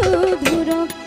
শুধু রক্ত